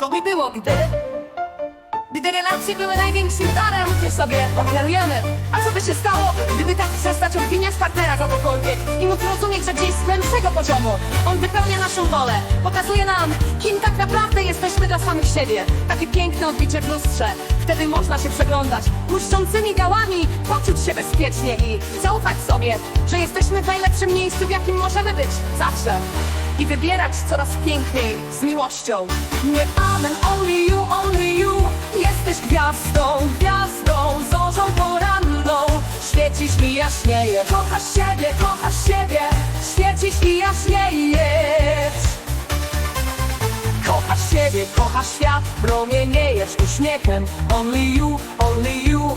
To by było, gdy... Gdy relacje były największym darem, gdzie sobie ofiarujemy. A co by się stało, gdyby tak przestać obwiniać partnera kogokolwiek i móc rozumieć, że gdzieś z głębszego poziomu on wypełnia naszą wolę, pokazuje nam, kim tak naprawdę jesteśmy dla samych siebie. Takie piękne odbicie w lustrze. Wtedy można się przeglądać błyszczącymi gałami, poczuć się bezpiecznie i zaufać sobie, że jesteśmy w najlepszym miejscu, w jakim możemy być. Zawsze i wybierać coraz piękniej z miłością. Nie amen, only you, only you. Jesteś gwiazdą, gwiazdą, zorzą poranną. Świecisz i jaśniejesz, kochasz siebie, kochasz siebie. Świecisz i jaśniejesz. Kochasz siebie, kochasz świat, promieniejesz uśmiechem. Only you, only you,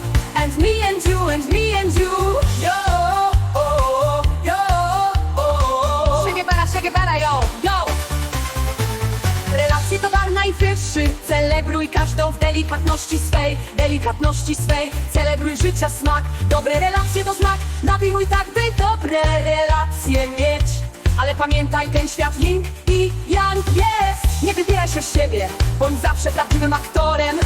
najwyższy Celebruj każdą w delikatności swej Delikatności swej. Celebruj życia smak Dobre relacje to znak. Napiłuj tak, by dobre relacje mieć. Ale pamiętaj, ten świat yin i yang jest. Nie wybieraj się z siebie Bądź zawsze prawdziwym aktorem.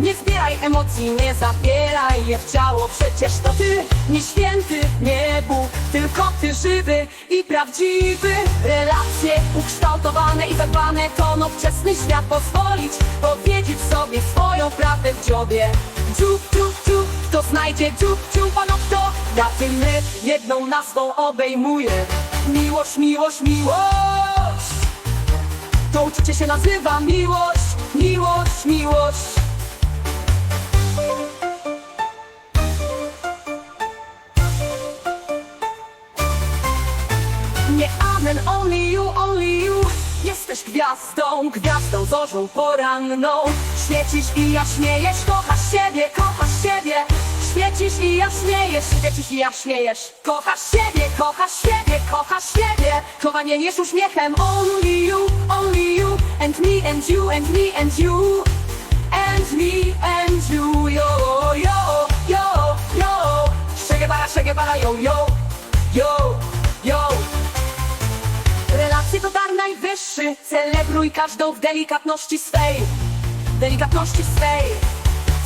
Nie zbieraj emocji, nie zabieraj je w ciało. Przecież to ty, nie święty, nie Bóg Tylko ty żywy i prawdziwy. Relacje ukształtowane i zadbane To nowoczesny świat. Pozwolić Powiedzieć sobie swoją prawdę w dziobie. Dziób, dziób, dziób, kto znajdzie. Dziób, dziób, ano kto? Ja ty my jedną nazwą obejmuje. Miłość, miłość, miłość. To uczucie się nazywa miłość, miłość, miłość Amen, only you, only you. Jesteś gwiazdą, gwiazdą, zorzą poranną. Świecisz i jaśniejesz, kochasz siebie, kochasz siebie. Świecisz i jaśniejesz, świecisz i jaśniejesz Kochasz siebie, kochasz siebie, kochasz siebie. Kochaniejesz uśmiechem Only you, only you. And me and you, and me and you. And me and you, yo, yo, yo, yo. Shake yo, yo, yo, yo najwyższy Celebruj każdą w delikatności swej. Delikatności swej.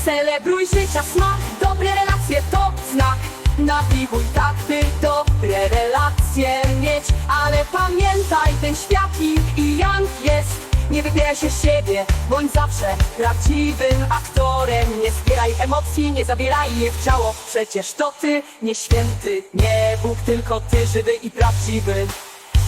Celebruj życia smak Dobre relacje to znak. Napiłuj tak, by dobre relacje mieć. Ale pamiętaj, ten świat yin i yang jest. Nie wybieraj się siebie Bądź zawsze prawdziwym aktorem. Nie zbieraj emocji, nie zabieraj je w ciało. Przecież to ty, nie święty, nie Bóg Tylko ty, żywy i prawdziwy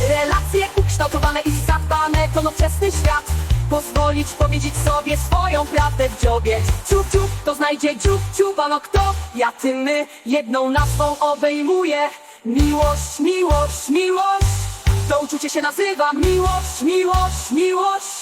Relacje ukształtowane i zadbane to nowoczesny świat. Pozwolić powiedzieć sobie swoją prawdę w dziobie. Ciup, ciup, to znajdzie dziób, ciup, ano kto? Ja, ty, my, jedną nazwą obejmuje Miłość, miłość, miłość. To uczucie się nazywa miłość, miłość Miłość,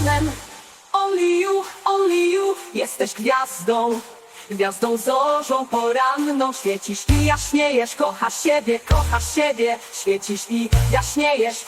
Amen, only you, only you Jesteś gwiazdą, gwiazdą zorzą poranną Świecisz i jaśniejesz, kochasz siebie, kochasz siebie Świecisz i jaśniejesz,